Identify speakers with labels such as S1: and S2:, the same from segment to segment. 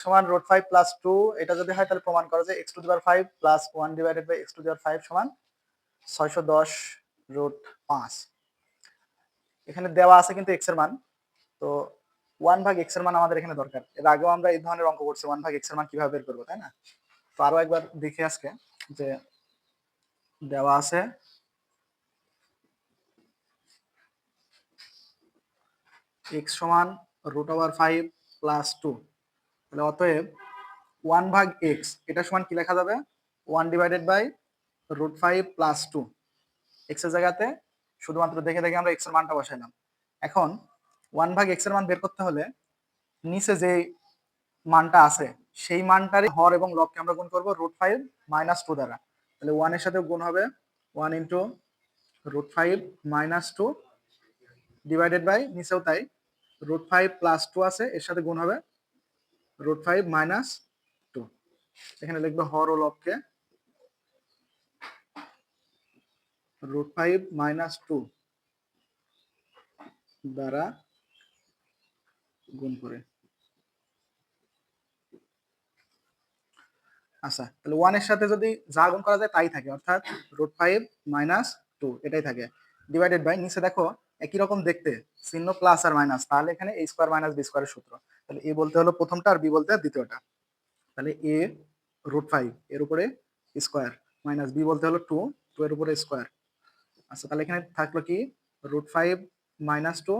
S1: সমান root five plus two এটা যদি হয় তাহলে প্রমাণ করা যায় x to the power five plus one divided by x to the power five সমান ছয়শো দশ রুট পাঁচ। এখানে দেওয়া আছে কিন্তু এক্সের মান। তো ওয়ান ভাগ এক্সের মান আমাদের এখানে দরকার। এর আগেও আমরা এই ধরনের অঙ্ক করছি ওয়ান ভাগ এক্সের মান কীভাবে বের করব, তাই না? তো আরও একবার দেখি আজকে যে দেওয়া আছে। এক্স সমান root over five plus two তাহলে অতএব ওয়ান ভাগ এক্স এটা সমান কি লেখা যাবে? One divided by root five plus two এক্সের জায়গাতে শুধুমাত্র দেখে দেখে আমরা এক্সের মানটা বসাইলাম এখন ওয়ান ভাগ এক্সের মান বের করতে হলে নিচে যে মানটা আছে, সেই মানটারই হর এবং লবকে আমরা গুণ করব রুট ফাইভ মাইনাস টু দ্বারা। তাহলে ওয়ানের সাথে গুণ হবে one into root five minus two divided by নিচেও তাই রুট ফাইভ প্লাস টু আছে, এর সাথে গুণ হবে রুট ফাইভ মাইনাস টু এখানে লিখবে হর ও লবকে রুট ফাইভ মাইনাস টু দ্বারা গুণ করে। আচ্ছা তাহলে ওয়ানের সাথে যদি যা গুণ করা যায় তাই থাকে, অর্থাৎ রুট ফাইভ মাইনাস টু এটাই থাকে। ডিভাইডেড বাই নিচে দেখো একই রকম দেখতে, চিহ্ন প্লাস আর মাইনাস তাহলে এখানে এ স্কোয়ার মাইনাস বি স্কোয়ারের সূত্র। তাহলে এ বলতে হলো প্রথমটা আর বি বলতে দ্বিতীয়টা। তাহলে এ রুট ফাইভ এর উপরে স্কোয়ার মাইনাস বি বলতে হলো টু টু এর উপরে স্কোয়ার আচ্ছা তাহলে এখানে থাকল কি? Root five minus two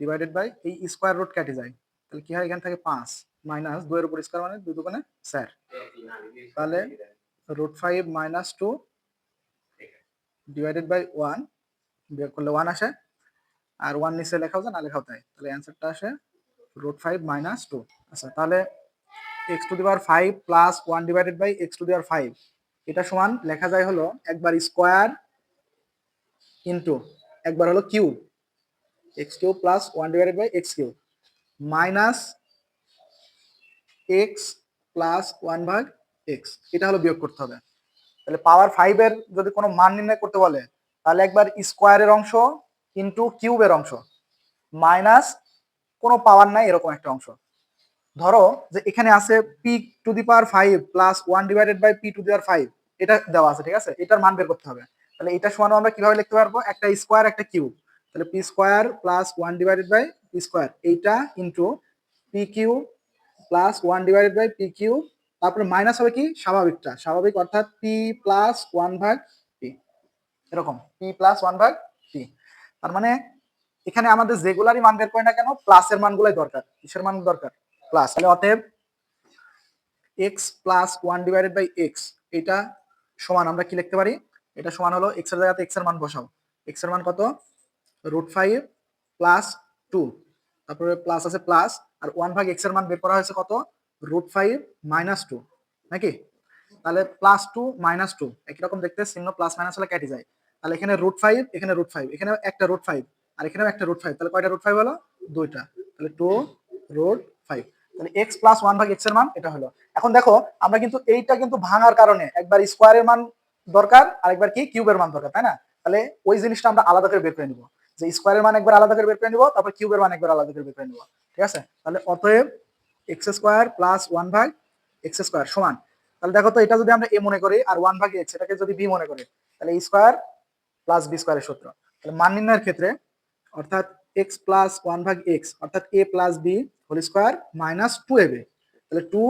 S1: divided by এই স্কোয়ার রুট কেটে যায়। তাহলে কি হয়? এখানে থাকে পাঁচ মাইনাস দুয়ের উপর স্কোয়ার মানে দুই দোকানে স্যার তাহলে root five minus two divided by one বিয়োগ করলে ওয়ান আসে আর ওয়ান নিচে লেখাও যায়, না লেখাও তাই তাহলে অ্যান্সারটা আসে রুট ফাইভ মাইনাস টু আচ্ছা তাহলে x to the power five plus one divided by x to the power five এটা সমান লেখা যায় হলো একবার স্কোয়ার ইন্টু একবার হলো cube x cube plus one divided by x cube minus x plus one ভাগ এক্স এটা হলো বিয়োগ করতে হবে। তাহলে পাওয়ার ফাইভের যদি কোনো মান নির্ণয় করতে বলে, তাহলে একবার স্কোয়ারের অংশ ইন্টু কিউবের অংশ। মাইনাস কোনো পাওয়ার নাই এরকম একটা অংশ। ধরো যে এখানে আছে p to the power five plus one divided by p to the power five এটা দেওয়া আছে, ঠিক আছে? এটার মান বের করতে হবে। তাহলে এটা সমান আমরা কীভাবে লিখতে পারব? একটা স্কোয়ার একটা কিউব তাহলে p square plus one divided by p square এইটা into p cube plus one divided by p cube তারপরে মাইনাস হবে কি? স্বাভাবিকটা। স্বাভাবিক অর্থাৎ পি প্লাস ওয়ান ভাগ পি এরকম। পি প্লাস ওয়ান ভাগ পি তার মানে এখানে আমাদের যেগুলারই মান বের করি না কেন প্লাসের মানগুলাই দরকার, কিসের মান দরকার? প্লাস তাহলে অতএব x plus one divided by x এটা সমান, আমরা কি লিখতে পারি? এটা সমান হলো এক্সের জায়গাতে এক্সের মান বসাও। এক্সের মান কত? রুট ফাইভ প্লাস টু তারপরে প্লাস আছে প্লাস আর ওয়ান ভাগ এক্সের মান বের করা হয়েছে কত? রুট ফাইভ মাইনাস টু নাকি? তাহলে প্লাস টু মাইনাস টু একই রকম দেখতে, চিহ্ন প্লাস মাইনাস হলে কেটে যায়। তাহলে এখানে রুট ফাইভ এখানে রুট ফাইভ এখানে একটা রুট ফাইভ আর এখানেও একটা রুট ফাইভ তাহলে কয়টা রুট ফাইভ হলো দুইটা। তাহলে টু রুট ফাইভ তাহলে এক্স প্লাস ওয়ান ভাগ এক্সের মান এটা হলো। এখন দেখো, আমরা কিন্তু এইটা কিন্তু ভাঙার কারণে একবার স্কোয়ারের মান দরকার আর একবার কি কিউবের মান দরকার, তাই না? তাহলে ওই জিনিসটা আমরা আলাদা করে বের করে নিবো। যে স্কোয়ারের মান একবার আলাদা করে বের করে নিবো, তারপর কিউবের মান একবার আলাদা করে বের করে নিবো। ঠিক আছে? তাহলে অতএব এক্স স্কোয়ার প্লাস ওয়ান ভাগ এক্স স্কোয়ার সমান। তাহলে দেখো তো, এটা যদি আমরা এ মনে করি, আর ওয়ান ভাগ এক্স এটাকে যদি বি মনে করি, তাহলে স্কোয়ার প্লাস বি স্কোয়ারের সূত্র। তাহলে মান নির্ণয়ের ক্ষেত্রে অর্থাৎ এক্স প্লাস ওয়ান ভাগ এক্স অর্থাৎ a plus b whole square minus two a তাহলে টু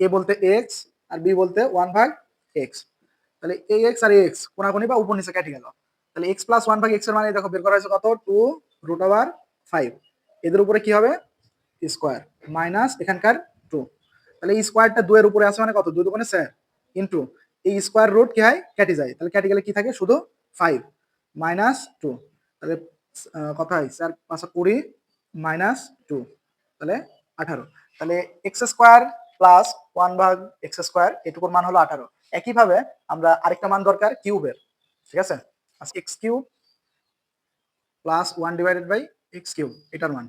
S1: এ বলতে এক্স আর বি বলতে ওয়ান ভাগ এক্স তাহলে এ এক্স আর এক্স কোনাকুনি বা উপর নিচে কেটে গেল। তাহলে এক্স প্লাস ওয়ান ভাগ এক্সের মানে দেখো বের করা হয়েছে কত? টু রুট ওভার ফাইভ এদের উপরে কি হবে? স্কোয়ার মাইনাস এখানকার টু তাহলে এই স্কোয়ারটা দুয়ের উপরে আছে মানে কত? দুই দোকানে স্যার ইন্টু এই স্কোয়ার রুট কি হয়? কেটে যায়। তাহলে কেটে গেলে কি থাকে? শুধু ফাইভ মাইনাস টু তাহলে কত হয় স্যার পাঁচশো কুড়ি মাইনাস টু তাহলে আঠারো। তাহলে এক্স স্কোয়ার প্লাস ওয়ান ভাগ এক্স স্কোয়ার এটুকুর মান হলো আঠারো। একইভাবে আমরা আরেকটা মান দরকার, কিউবের। ঠিক আছে? X cube plus one divided by x cube এটার মান।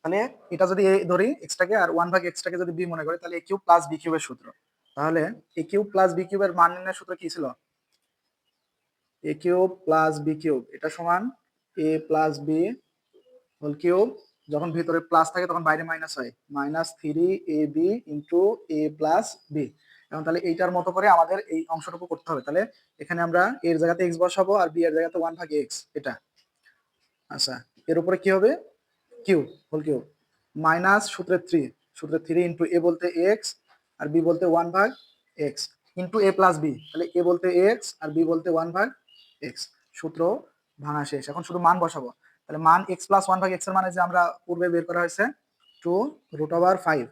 S1: তাহলে এটা যদি এ ধরি এক্সটাকে আর ওয়ান ভাগ এক্সটাকে যদি বি মনে করি, তাহলে এ কিউব প্লাস বি কিউবের সূত্র। তাহলে এ কিউব প্লাস বি কিউবের মান নির্ণয়ের সূত্র কি ছিল? A cube plus b cube, এটা সমান a plus b whole cube. যখন ভিতরে প্লাস থাকে তখন বাইরে মাইনাস হয়। Minus three a b into a plus b এবং তাহলে এইটার মতো করে আমাদের এই অংশটুকু করতে হবে। তাহলে এখানে আমরা এর জায়গাতে এক্স বসাবো আর বি এর জায়গাতে ওয়ান ভাগ এক্স এটা। আচ্ছা এর উপরে কি হবে? কিউ হোল কিউ মাইনাস সূত্রের থ্রি সূত্রের থ্রি ইন্টু এ বলতে এক্স আর বি বলতে ওয়ান ভাগ x into a plus b তাহলে এ বলতে এক্স আর বি বলতে ওয়ান ভাগ এক্স সূত্র ভাঙা শেষ। এখন শুধু মান বসাবো। তাহলে মান এক্স প্লাস ওয়ান ভাগ এক্সের মানে যে আমরা পূর্বে বের করা হয়েছে টু রুট ওভার ফাইভ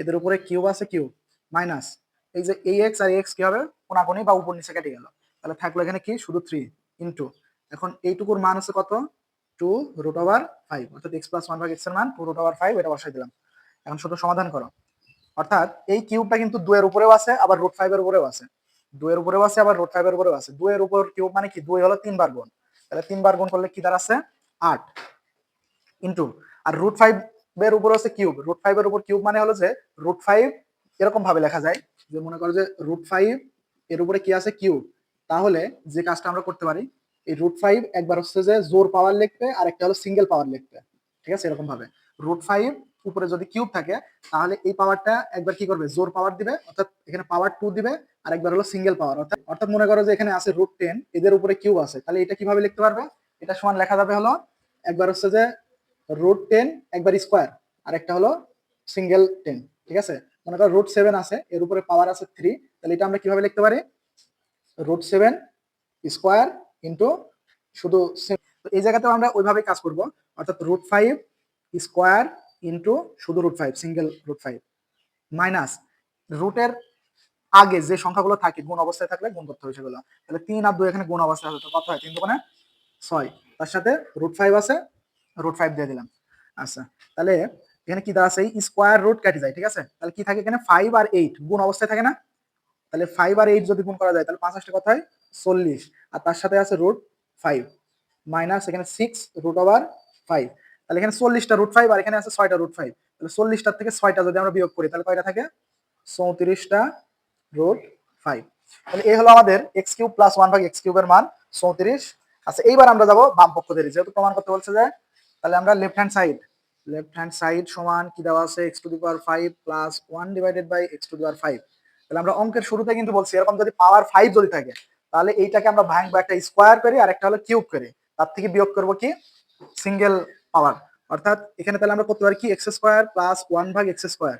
S1: এদের উপরে কিউব আছে কিউব মাইনাস এই যে এই এক্স আর এক্স কি হবে কোনাকুনি বা উপর নিচে কেটে গেল। তাহলে থাকল এখানে কি? শুধু থ্রি ইন্টু এখন এইটুকুর মান হচ্ছে কত? টু রুট ওভার ফাইভ অর্থাৎ এক্স প্লাস ওয়ান ভাগ এক্সের মান টু রুট ওভার ফাইভ এটা বসাই দিলাম। এখন শুধু সমাধান করো। অর্থাৎ এই কিউবটা কিন্তু দুয়ের উপরেও আছে, আবার রুট ফাইভ এর উপরেও আছে। দুয়ের উপরেও আছে, আবার রোড ফাইভ এর উপরেও আছে। দুয়ের উপর কিউব মানে কি, দুই হলো তিনবার গুণ। তাহলে তিনবার গুণ করলে কি দাঁড়াচ্ছে আট। ইন্টু আর রুট ফাইভ এর উপর হচ্ছে কিউব রুট ফাইভ এর উপর কিউব মানে হলো যে রুট ফাইভ এরকম ভাবে লেখা যায় যে, মনে করো যে রুট ফাইভ এর উপরে কি আছে? কিউব তাহলে যে কাজটা আমরা করতে পারি, এই রুট ফাইভ একবার হচ্ছে যে, জোর পাওয়ার লিখবে আর একটা হলো সিঙ্গেল পাওয়ার লিখবে। ঠিক আছে? এরকম ভাবে। রুট ফাইভ উপরে যদি কিউব থাকে, তাহলে এই পাওয়ারটা একবার কি করবে? জোর পাওয়ার দিবে, অর্থাৎ এখানে পাওয়ার টু দিবে, আর একবার হলো সিঙ্গেল পাওয়ার অর্থাৎ অর্থাৎ মনে করো যে এখানে আছে রুট টেন এদের উপরে কিউব আছে, তাহলে এটা কীভাবে লিখতে পারবে? এটা সমান লেখা যাবে হলো, একবার হচ্ছে যে রুট টেন একবার স্কোয়ার আর একটা হলো সিঙ্গেল টেন ঠিক আছে? মনে করো রুট সেভেন আছে, এর উপরে পাওয়ার আছে থ্রি তাহলে এটা আমরা কীভাবে লিখতে পারি? রুট সেভেন স্কোয়ার ইন্টু শুধু এই জায়গাতেও আমরা ওইভাবে কাজ করব, অর্থাৎ রুট ফাইভ স্কোয়ার ইন্টু শুধু root five single root five minus রুটের আগে যে সংখ্যাগুলো থাকে, গুণ অবস্থায় থাকলে গুণ করতে হবে সেগুলো। তাহলে তিন আর দুই এখানে গুণ অবস্থায় হবে কত হয়? তিন দোকানে ছয়। তার সাথে রুট ফাইভ আছে রুট ফাইভ দিয়ে দিলাম। আচ্ছা তাহলে এখানে কি দেওয়া আছে? স্কোয়ার রুট কেটে যায়, ঠিক আছে? তাহলে কি থাকে এখানে? ফাইভ আর এইট গুণ অবস্থায় থাকে না? তাহলে ফাইভ আর এইট যদি গুণ করা যায়, তাহলে পাঁচ আসতে কত হয়? চল্লিশ। আর তার সাথে আছে রুট ফাইভ মাইনাস এখানে সিক্স রুট ওভার ফাইভ তাহলে এখানে চল্লিশটা রুট ফাইভ আর এখানে আছে ছয়টা রুট ফাইভ তাহলে চল্লিশটার থেকে ছয়টা যদি আমরা বিয়োগ করি, তাহলে কয়টা থাকে? চৌত্রিশটা রুট ফাইভ তাহলে এই হলো আমাদের এক্স কিউব প্লাস ওয়ান ভাগ এক্স কিউবের মান, চৌত্রিশ। আচ্ছা এইবার আমরা যাব বাম পক্ষ ধরে যেহেতু প্রমাণ করতে বলছে যে, তাহলে আমরা left hand side left hand side সমান কি দেওয়া আছে? X to the power five plus one divided by x to the power five তাহলে আমরা অঙ্কের শুরুতে কিন্তু বলছি, এরকম যদি পাওয়ার ফাইভ যদি থাকে, তাহলে এইটাকে আমরা ভাঙবো একটা স্কোয়ার করি আর একটা হলো কিউব করি। তার থেকে বিয়োগ করব কি? Single power. অর্থাৎ এখানে তাহলে আমরা করতে পারি কি? এক্স স্কোয়ার প্লাস ওয়ান ভাগ এক্স স্কোয়ার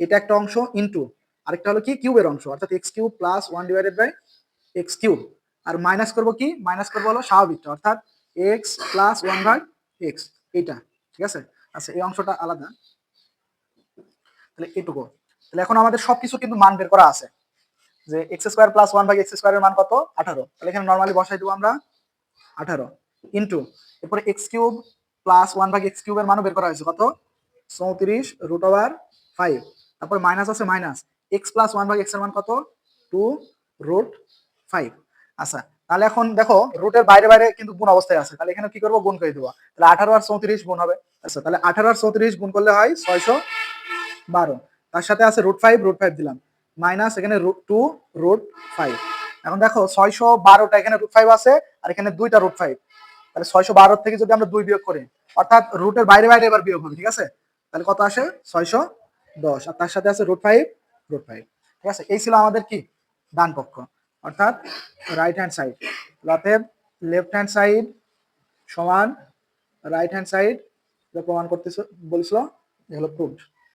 S1: এটা একটা অংশ ইন্টু আরেকটা হলো কি? কিউবের অংশ। অর্থাৎ x cube plus one divided by x cube R minus করব কি? মাইনাস করব হলো স্বাভাবিকটা অর্থাৎ এক্স প্লাস ওয়ান ভাগ এক্স এইটা। ঠিক আছে? আচ্ছা এই অংশটা আলাদা। তাহলে এইটুকু তাহলে এখন আমাদের সবকিছু কিন্তু মান বের করা আছে। যে এক্স স্কোয়ার প্লাস ওয়ান ভাগ এক্স স্কোয়ারের মান কত? আঠারো। তাহলে এখানে নর্মালি বসাই দেবো আমরা আঠারো। ইন্টু এরপরে এক্স কিউব প্লাস ওয়ান ভাগ এক্স কিউবের মানও বের করা হয়েছে। কত? চৌত্রিশ রুট ওভার ফাইভ তারপর মাইনাস আছে মাইনাস এক্স প্লাস ওয়ান ভাগ এক্সের মান কত? টু রুট ফাইভ আচ্ছা তাহলে এখন দেখো রুটের বাইরে বাইরে কিন্তু গুণ অবস্থায় আছে। তাহলে এখানে কি করব? গুণ করে দেবো। তাহলে আঠারো আর চৌত্রিশ গুণ হবে। আচ্ছা তাহলে আঠারো আর চৌত্রিশ গুণ করলে হয় ছয়শো বারো। তার সাথে আছে রুট ফাইভ রুট ফাইভ দিলাম। মাইনাস এখানে রুট টু রুট ফাইভ এখন দেখো, ছয়শো বারোটা এখানে রুট ফাইভ আছে, আর এখানে দুইটা রুট ফাইভ তাহলে ছয়শো বারো থেকে যদি আমরা দুই বিয়োগ করি, অর্থাৎ রুটের বাইরে বাইরে এবার বিয়োগ হবে, ঠিক আছে? তাহলে কত আসে? ছয়শো দশ। আর তার সাথে আছে রুট ফাইভ রুট ফাইভ ঠিক আছে? এই ছিল আমাদের কি? ডান পক্ষ। অর্থাৎ রাইট হ্যান্ড সাইড অতএব লেফট হ্যান্ড সাইড সমান রাইট হ্যান্ড সাইড প্রমাণ করতে বলেছিল, এগুলো প্রুভড